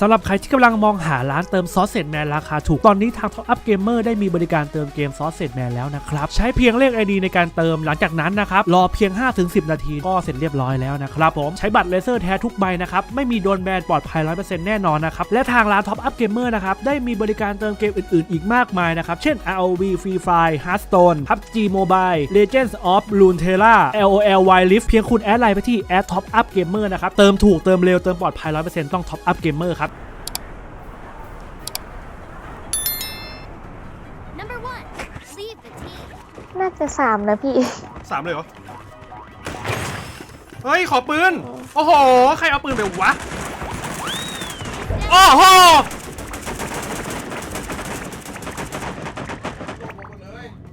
สำหรับใครที่กำลังมองหาร้านเติมซอสเซจแมนราคาถูก ตอนนี้ทาง Top Up Gamer ได้มีบริการเติมเกมซอสเซจแมนแล้วนะครับ ใช้เพียงเลข ID ในการเติมหลังจากนั้นนะครับ รอเพียง 5-10 นาทีก็เสร็จเรียบร้อยแล้วนะครับผม ใช้บัตรเลเซอร์แท้ทุกใบนะครับ ไม่มีโดนแบนปลอดภัย 100%แน่นอนนะครับ และทางร้าน Top Up Gamer นะครับ ได้มีบริการเติมเกมอื่น ๆ อีกมากมายนะครับ เช่น ROV Free Fire Hearthstone PUBG Mobile Legends of Runeterra LOL Wild Rift เพียงคุณแอดไลน์ไปที่แอด Top Up Gamer นะครับเติมถูกเติมเร็วเติมปลอดภัย 100%ต้อง Top Up Gamer ครับ น่าจะสามนะพี่ สามเลยเหรอ เฮ้ย ขอปืน โอ้โห ใครเอาปืนไปวะ โอ้โห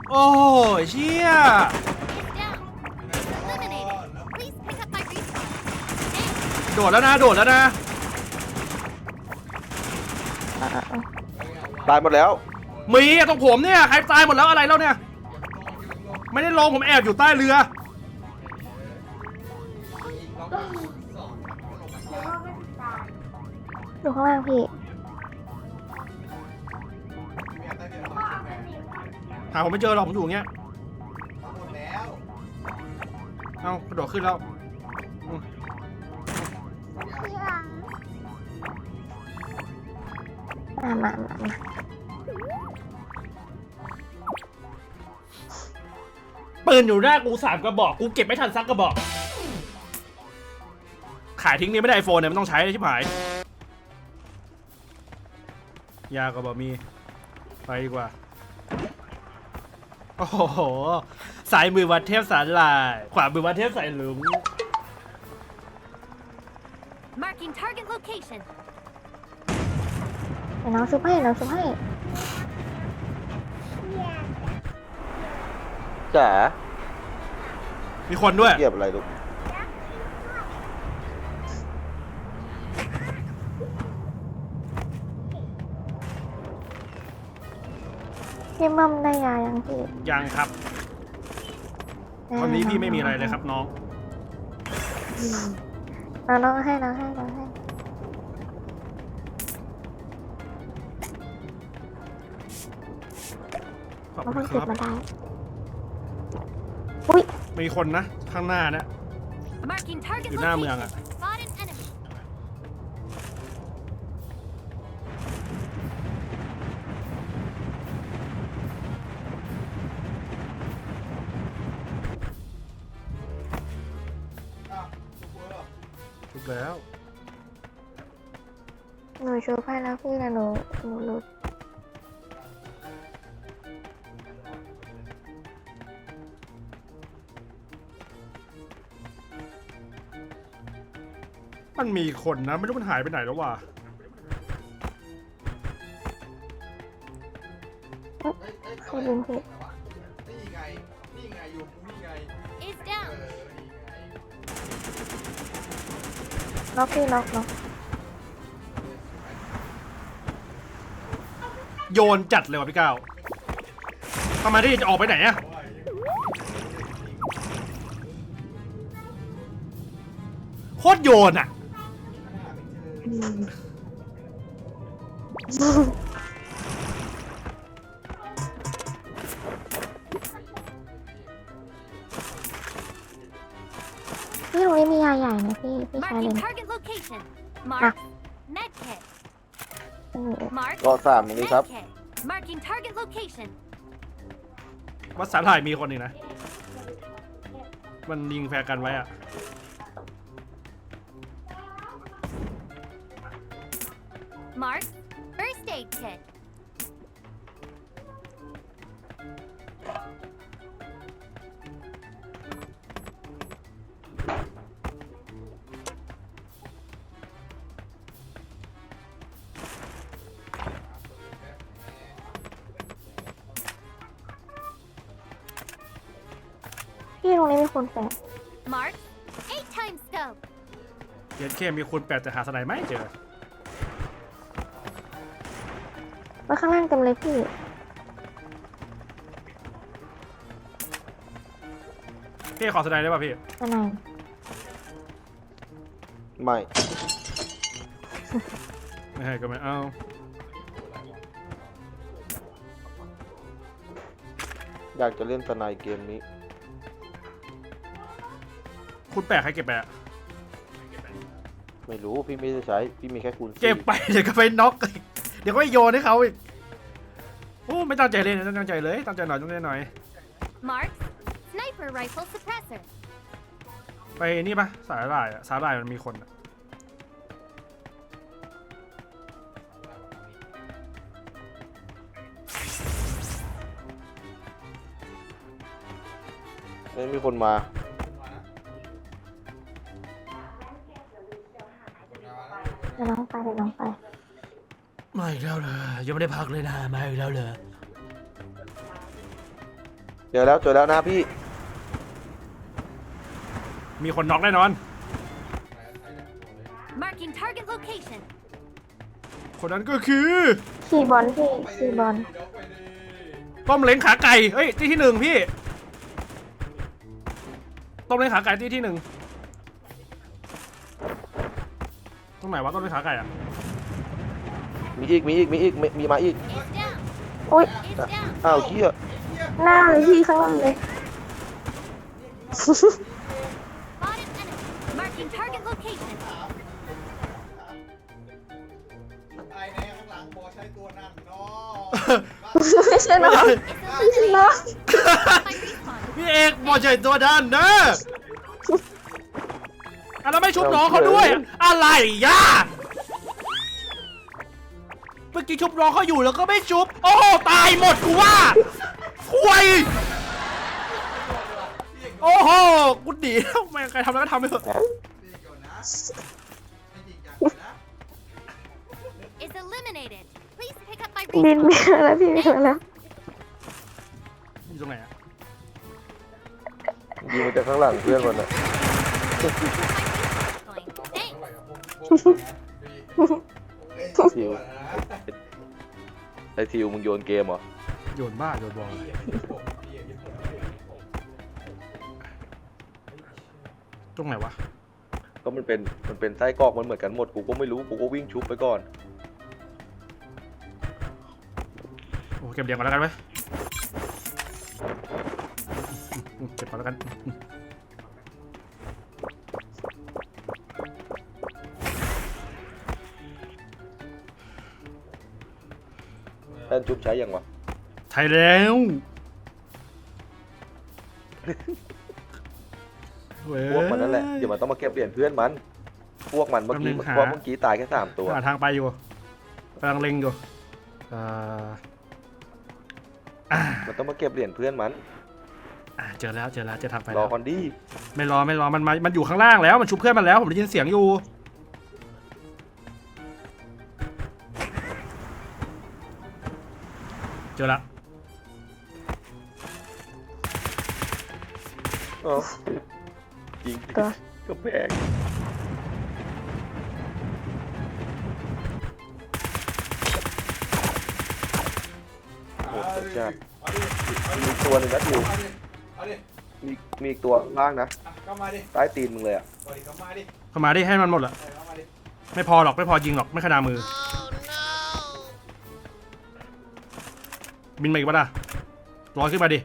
โอ้ยเชี่ย It's down. Eliminated. Please pick up my respawn. Thanks. โดดแล้วนะ โดดแล้วนะ ตายหมดแล้ว มีอะตรงผมเนี่ย ใครตายหมดแล้วอะไรแล้วเนี่ย ไม่ได้ลงผมแอบอยู่ใต้เรือดูข้างล่างพี่ หาผมไม่เจอหรอกผมอยู่อย่างเงี้ย เอ้ากระโดดขึ้นแล้วอืมมามามามา ปืนอยู่หน้ากูสามกระบอก กูเก็บไม่ทันสักกระบอก ขายทิ้งนี่ไม่ได้ไอโฟนเนี่ยมันต้องใช้ชิบหายยาก็บอกมี ไปดีกว่า โอ้โห สายมือวัดเทพสารลาย ขวามือวัดเทพสายหลุง Marking target location. เดี๋ยวน้องซุปให้น้องซุปให้ จ๋ามีคนด้วยเกียบอะไรลูกพี่มัมได้ยายังพี่ยังครับได้วันนี้พี่ไม่มีอะไรน้งเลยครับน้องอืมน้องน้องให้น้องให้น้องให้ขอบน้องคุเพิ่ณงคเก็บรับ มาได้อุ้ย มีคนนะ ข้างหน้านะ Marking target อยู่หน้าเมือง location. อะ Spot an enemy. ถูกแล้วหนูชูให้แล้วพี่นะหนูหนูรู้ มันมีคนนะ ไม่รู้มันหายไปไหนแล้วว่ะให้ดึงพี่ Is down. ล็อกพี่ล็อกล็อกโยนจัดเลยว่ะพี่ก้าวทำไมที่จะออกไปไหนอะโคตรโยนอะ พี่ตรงนี้มียาใหญ่นะพี่พี่ชายเล Marking น target location. Mark. Medkit. อืม Mark. รอสามอย่างนี้ครับ Medkit. Marking target location. วัดสาหร่ายมีคนหนึ่งนะ มันยิงแฟร์กันไว้อะ Mark. First aid kit. พี่ตรงนี้มีคนแฝง Mark. Eight times scope. เขียนเคมีคุณแปดแต่หาสไนไม่เจอ ข้างล่างเต็มเลยพี่ พี่ขอสไนได้ป่ะพี่ข้างในไม่ไม่ให้ก็ไม่เอาอยากจะเล่นสไนเกมนี้ คุณแปลกใครเก็บไปอะไม่รู้พี่ไม่ได้ใช้ พี่มีแค่คูณสี่เก็บไปเดี๋ยวก็ไปน็อกอีกเดี๋ยวก็ไปโยนให้เขาอีกโอ้ ไม่ตั้งใจเล่นนะตั้งใจเลยตั้งใจหน่อยตั้งใจหน่อย Marks. Sniper rifle suppressor. ไปนี่ปะสาหร่ายอะสาหร่ายมันมีคนอะไม่มีคนมาเดี๋ยวน้องไปเดี๋ยวน้องไปไม่อีกแล้วเลยยังไม่ได้พักเลยนะมาอีกแล้วเลย เจอแล้วเจอแล้วนะพี่มีคนน็อกแน่นอน Marking target location. คนนั้นก็คือขี่บอลพี่ขี่บอลต้มเล้งขาไก่ เฮ้ยที่ที่หนึ่งพี่ ต้มเล้งขาไก่ที่ที่หนึ่งตรงไหนวะต้มเล้งขาไก่อะมีอีกมีอีกมีอีกมีมีมาอีก It's down. อุ้ย It's down. อ้าวเชี่ย หน้าเลยพี่ข้างล่างเลย Spotted enemy. Marking target location. ไอ้แน่ข้างหลังบอใช้ตัวนั่นเนาะไม่ใช่น้อง It's ไม่ใช่น้อง eliminated. My respawn. พี่เอกบอใจตัวดันนะอันนั้นไม่ชุบน้องเขาด้วย อะไรย่าเมื่อกี้ชุบน้องเขาอยู่แล้วก็ไม่ชุบ โอ้โหตายหมดกูว่า ควยโอ้โหกูดีแล้วแม่งใครทำแล้วก็ทำไปเถอะดีก่อนนะไม่จริงจังก่อนนะ Is eliminated. Please pick up my บิน respawn. ไม่มาแล้วพี่ไม่มาแล้วอยู่ตรงไหนอะยิงมาจากข้างหลังเพื่อนมันอะ Going. Thanks. ทิวไอทิวมึงโยนเกมเหรอ โยนบ้าโยนบอลตรงไหนวะ ก็มันเป็นมันเป็นไส้กรอกมันเหมือนกันหมดกูก็ไม่รู้กูก็วิ่งชุบไปก่อนโอ้เก็บเหรียญก่อนแล้วกันไหมเก็บก่อนแล้วกันแป้นชุบใช้ยังวะ ไทยแล้วเว้ยพวกมันนั่นแหละเดี๋ยวมันต้องมาเก็บเหรียญเพื่อนมัน พวกมันเมื่อกี้แป๊บนึงหาพวกเมื่อกี้ตายแค่สามตัวหาทางไปอยู่กำลังเล็งอยู่เอ่ออ่ามันต้องมาเก็บเหรียญเพื่อนมันอ่าเจอแล้วเจอแล้วเจอทางไปรแล้อวคอนดี้ไม่รอไม่รอมันมามันอยู่ข้างล่างแล้วมันชุบเพื่อนมันแล้วผมได้ยินเสียงอยู่ เจอละ อ๋อยิงตัวก็แพงโอ้โหจ้ามีอีกตัวหนึ่งนะทิวเอาดิเอาดิมีมีอีกตัวล่างนะอะเข้ามาดิใต้ตีนมึงเลยอะเอาดิเข้ามาดิเข้ามาดิให้มันหมดละเอาเข้ามาดิไม่พอหรอกไม่พอยิงหรอกไม่ขนาดมือ บินมาอีกปะล่ะลอยขึ้นมาดิ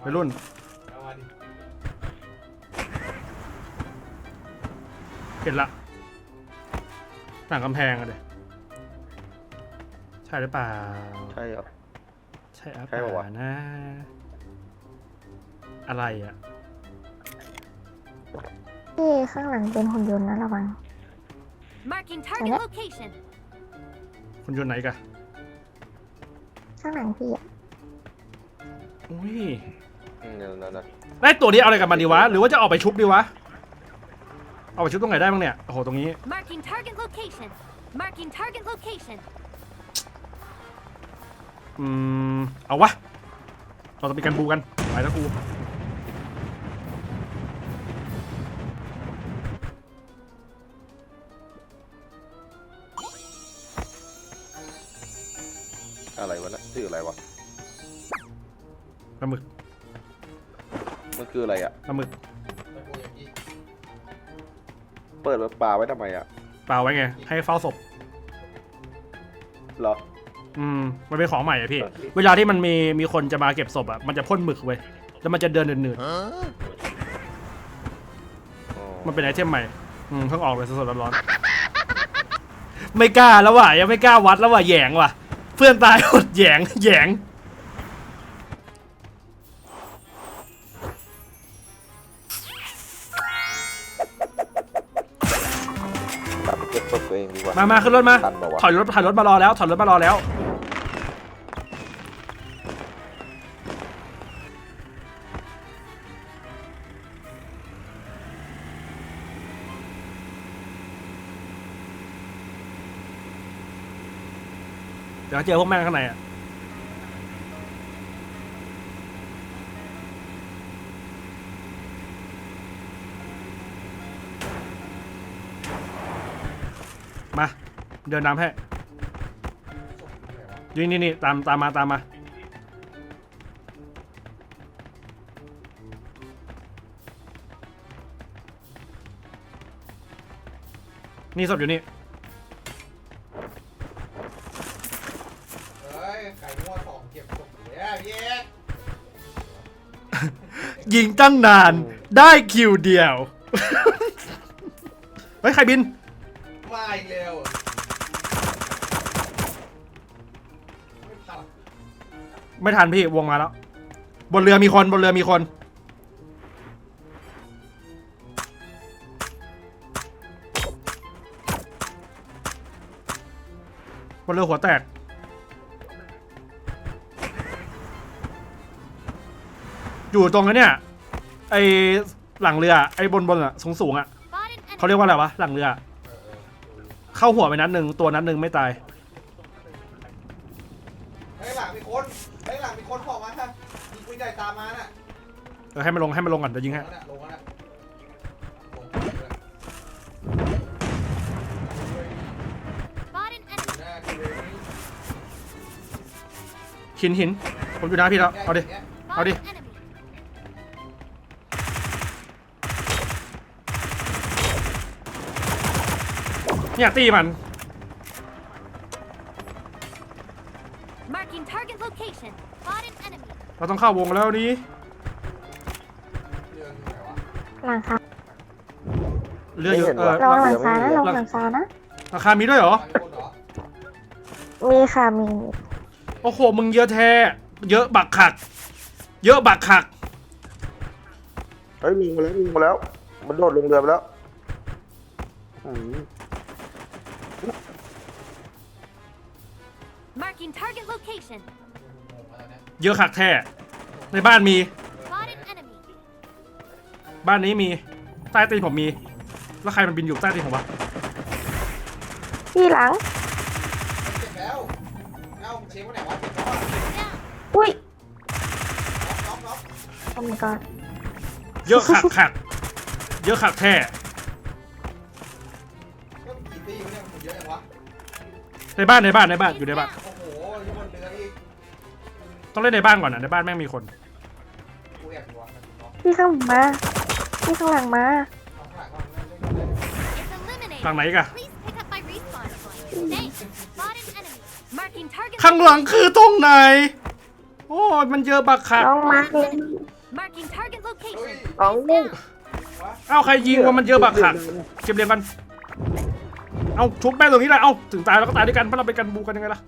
ไปรุ่นเข้ามาดิ เห็นละหลังกำแพงอะเดยใช่หรือเปล่า ใช่เหรอ ใช่อะใช่ปะวะ นะ อะไรอะพี่ข้างหลังเป็นหุ่นยนต์นะระวัง Marking target Alright. location. คุณยนต์ไหนกะข้างหลังพี่อะอุ้ยอืมนั่นนั่นนั่นได้ตัวนี้เอาอะไรกับมันดีวะ หรือว่าจะออกไปชุบดีวะ เอาไปชุบตรงไหนได้บ้างเนี่ย โอ้โห ตรงนี้ Marking target location. Marking target location. อืม เอาวะ เราจะไปกันบูกัน ไปแล้วกูอะไรวะนะชื่ออะไรวะ ปลาหมึกมันคืออะไรอะ ปลาหมึกไปโกอย่างนี้ เปิดไว้ปลาไว้ทำไมอะเปล่าไว้ไง ให้เฝ้าศพ เหรอ อืม มันเป็นของใหม่อะพี่โอเคเวลาที่มันมีมีคนจะมาเก็บศพอะมันจะพ่นหมึกเว้ย แล้วมันจะเดินหนืดอ๋อๆมันเป็นไอเทมใหม่ อืมเพิ่งออกเลยสดๆร้อนๆ ไม่กล้าแล้วว่ะยังไม่กล้าวัดแล้วว่ะแหยงว่ะ เพื่อนตายหมดแหยงแหยง วเองดีกว่ามามาขึ้นรถมา ทันบอกว่าถอยรถถอยรถมารอแล้ว ถอยรถมารอแล้ว เดี๋ยวเจอพวกแม่งข้างในอะ มา เดินนำให้นี่นี่นี่ตามตามมาตามมา นี่ศพอยู่นี่ เฮ้ย ไก่งัวสองเก็บศพอยู่แล้วเย้ยิงตั้งนานได้คิวเดียว เฮ้ย ใครบิน มาอีกแล้ว ไม่ทันพี่วงมาแล้ว บนเรือมีคนบนเรือมีคน บนเรือหัวแตก อยู่ตรงนั้นเนี่ยไอหลังเรือไอบนบนอะสูงสูงอะเขาเรียกว่าอะไรวะหลังเรือ เข้าหัวไปนัดหนึ่งตัวนัดหนึ่งไม่ตาย มีคนเฮ้ยหลังมีคนบอกมาค่ะมีปืนใหญ่ตามมาน่ะเออให้มันลงให้มันลงก่อนเดี๋ยวยิงให้ลงแล้วน่ะลงแล้วน่ะลงแล้วน่ะ Spotted enemy. หน้าคือหินหิน ผมอยู่หน้าพี่แล้ว เอาดิเอาดิ Spotted enemy. เนี่ยตีมัน เราต้องเข้าวงแล้วนี้เรื่องอยู่ไหนวะหลังคาเรืออยู่ไม่เห็นเออว่ะระวังหลังคานะระวังหลังคานะราคามีด้วยเหรอหลังมีคนเหรอ มีค่ะมี โอ้โห มึงเยอะแท้ เยอะบักขัก เยอะบักขัก เฮ้ยลงมาแล้วลงมาแล้ว มันโดดลงเรือไปแล้ว เนี่ยเยอะขักแท้ ในบ้านมี Spotted enemy. บ้านนี้มี ใต้ตีนผมมี แล้วใครมันบินอยู่ใต้ตีนผมวะที่หลัง เจ็บแล้วเอ้าเช็คว่าไหนวะเจ็บแล้วอะ Down. อุ้ยน็อกน็อกโอ้ my god เยอะขักขัก เยอะขักแท้ ก็มีกี่ตีวะเนี่ยมันเยอะจังวะในบ้านในบ้านในบ้านอยู่ในบ้าน ต้องเล่นในบ้านก่อนนะในบ้านแม่งมีคนกูแอบอยู่วะน็อกพี่ข้างหลังมา พี่ข้างหลังมาเอาข้างหลังก่อนเล่นเล่นเล่น It's eliminated. ทางไหนอีกอะ Please pick up my respawn point. Thanks. Spotted enemy. Marking target. ข้างหลังคือตรงไหน โอ้ยมันเยอะบักขักน้องมาร์คเลย Marking target เฮ้ย location. เอา Down. เอ้าใครยิงว่ามันเยอะบักขักเก็บเรียงกัน เอาชุบแม่งตรงนี้แหละเอาถึงตายเราก็ตายด้วยกันเพราะเราเป็นกันบูกันยังไงล่ะ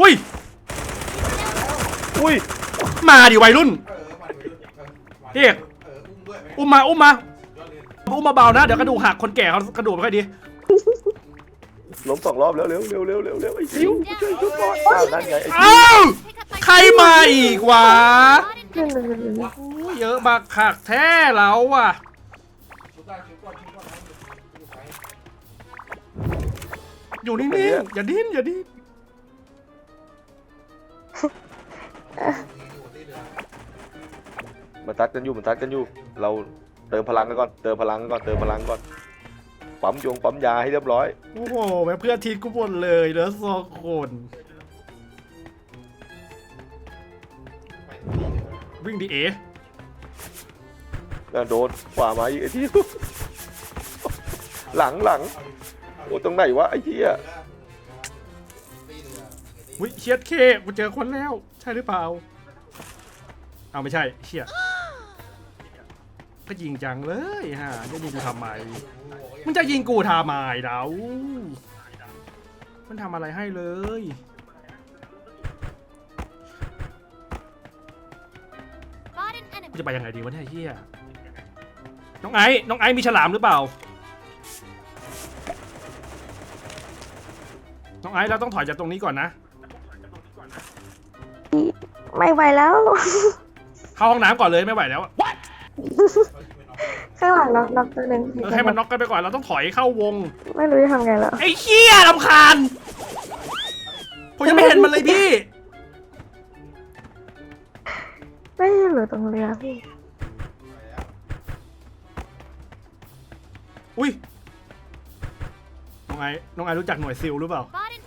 อุ้ย อุ้ย มาดิวัยรุ่นเออมาดูเออมาเรียกเอออุ้มด้วยไหมอุ้มมา อุ้มมายอดเลยอุ้มมาเบานะ เดี๋ยวกระดูกหักคนแก่เขากระดูกไม่ค่อยดี ล้มสองรอบแล้วเร็วเร็วเร็วเร็วเร็วไอ้ซิวช่วยชุบก่อนอ้าวนั่นไงไอ้ซิวอ้าว Pick up my ใครมาอีกวะ Spotted enemy. อู้เยอะบักขักแท้แล้วอะชุบได้ชุบก่อนชุบก่อนนะอยู่ไหนอยู่นิ่งๆ อย่าดิ้น อย่าดิ้นอยู่ที่เรือ มันตัดกันอยู่มันตัดกันอยู่ เราเติมพลังกันก่อน เติมพลังกันก่อน เติมพลังก่อน ปั๊มยงปั๊มยาให้เรียบร้อย โอ้โหแม่งเพื่อนทีมกูหมดเลยเหลือสองคนไปที่เรือวิ่งดีเอน่ะโดนขวามาอีกไอ้ที่หลังหลังโอ้ตรงไหนวะไอ้เหี้ยตีเรือ วิเชียดเคกูเจอคนแล้ว ใช่หรือเปล่า เอาไม่ใช่เชียก็ยิงจังเลยฮะจะยิงกูทำไมมันจะยิงกูทำไมเดามันทำอะไรให้เลยกูจะไปยังไงดีวะเนี่ยเฮียน้องไอ้ น้องไอ้มีฉลามหรือเปล่า น้องไอ้เราต้องถอยจากตรงนี้ก่อนนะ ไม่ไหวแล้ว เข้าห้องน้ำก่อนเลยไม่ไหวแล้วอะข้างหลังน็อกน็อกตัวหนึ่งเออให้มันน็อกกันไปก่อนเราต้องถอยเข้าวง ไม่รู้จะทำไงแล้วไอ้เฮียลำคาญผมยังไม่เห็นมันเลยพี่ ไม่ใช่หรือตรงเรือพี่อุ้ยน้องไอ้น้องไอ้รู้จักหน่วยซิลหรือเปล่า Spot an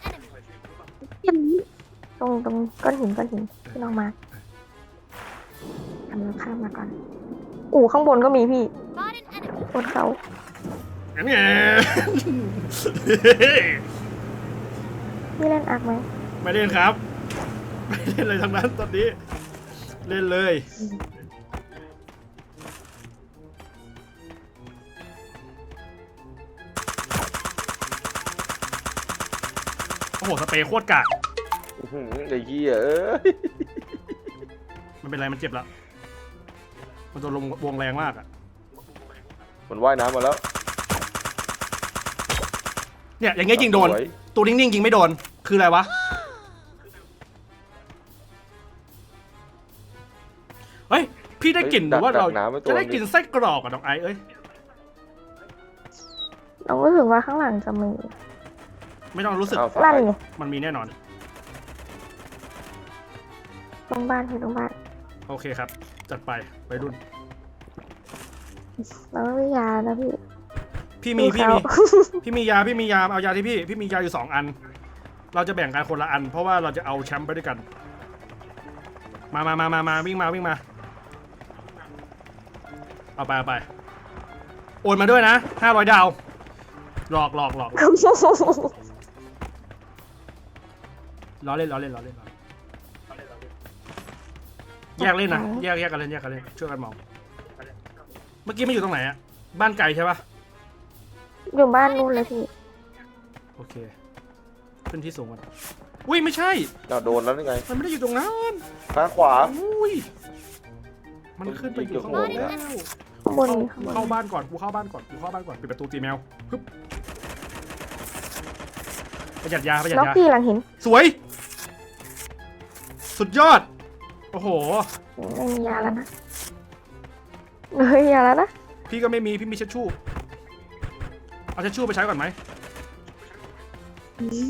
enemy. ต รงตรงก้อนหินก้อนหินที่น้องมาทำเราข้ามมาก่อนอู่ข้างบนก็มีพี่ Spot an enemy. บนเขางั้นไงพี่เล่นอักไหมไม่เล่นครับ ไม่เล่นเลยทั้งนั้นตอนนี้ เล่นเลยโอ้โห สเปรย์โคตรกาก อื้อหือไอ้เหี้ยเอ้ยมันเป็นไรมันเจ็บแล้วมันโดนลมวงแรงมากอะมันว่ายน้ำมาแล้วเนี่ยอย่างเงี้ยยิงโดน สวยตัวนิ่งๆยิงไม่โดน คืออะไรวะ เฮ้ย พี่ได้กลิ่นหรือว่าเราดักน้ำไว้ตัวจะได้นึงกลิ่นไส้กรอกอะน้องไอซ์เอ้ยน้องรู้สึกว่าข้างหลังจะมีไม่ต้องรู้สึก อ้าวลั่สานยไงมันมีแน่นอน ตรงบ้านพี่ตรงบ้านโอเคครับ จัดไปไปรุ่นเราไม่มียานะพี่ พี่มีดูพี่เขา มี พี่มียาพี่มียาเอายาที่พี่ พี่มียาอยู่สองอัน เราจะแบ่งกันคนละอัน เพราะว่าเราจะเอาแชมป์ไปด้วยกัน มามามามามาวิ่งมาวิ่งมา เอาไปเอาไปโอนมาด้วยนะห้าร้อยดาว หลอกหลอกหลอกล้อเล่นล้อเล่นล้อเล่นล้อเล่น แยกเล่นนะแยกแยกกันเล่นแยกกันเล่นช่วยกันมองเมื่อกี้ไม่อยู่ตรงไหนอะบ้านไกลใช่ปะอยู่บ้านนู่นเลยพี่โอเคขึ้นที่สูงก่อนอุ้ยไม่ใช่น่าโดนแล้วนี่ไงมันไม่ได้อยู่ตรงนั้นข้างขวาอุ้ยมันขึ้นไปอยู่ข้างบนยิงแล้วเกือบโดนข้างบนมีข้างบนเข้าบ้านก่อนกูเข้าบ้านก่อนกูเข้าบ้านก่อนปิดประตูตีแมวปึ๊บประหยัดยาประหยัดน็อกยาพี่หลังหินสวย สุดยอด โอ้โห ไม่มียาแล้วนะไม่มียาแล้วนะพี่ก็ไม่มีพี่มีเช็ดชู่เอาเช็ดชู่ไปใช้ก่อนไหม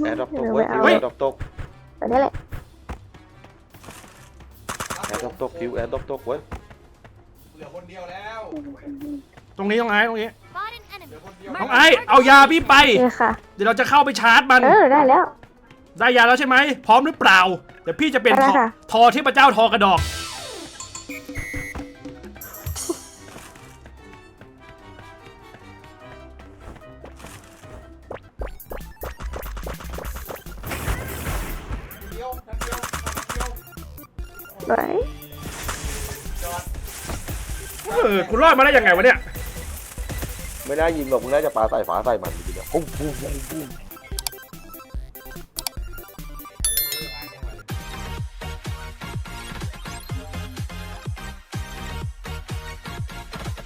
แอร์ดรอปตกเดี๋ยวเว้ไปยเอาเฮ้ยแอร์ดรอปตกแต่นี่แหละแอร์ดรอปตกคิวแอร์ดรอปตกเว้ยเหลือคนเดียวแล้ว ตรงนี้ตรงไอ้ตรงนี้ Spot an enemy. เหลือคนเดียวน้องไอ้เอายาพี่ไปนี่ค่ะ เดี๋ยวเราจะเข้าไปชาร์จมัน เออได้แล้ว ได้ยาแล้วใช่ไหม พร้อมหรือเปล่า เดี๋ยวพี่จะเป็นได้ทอค่ะ ทอเทพเจ้าทอกระดอกเดียวทันเดียวทันเดียวสวยเออคุณรอดมาได้ยังไงวะเนี่ย ไม่น่ายิงหรอกมึงน่าจะปาใส่ฝาใส่มันจริงๆอะปุ้งปุ้งปุ้งปุ้ง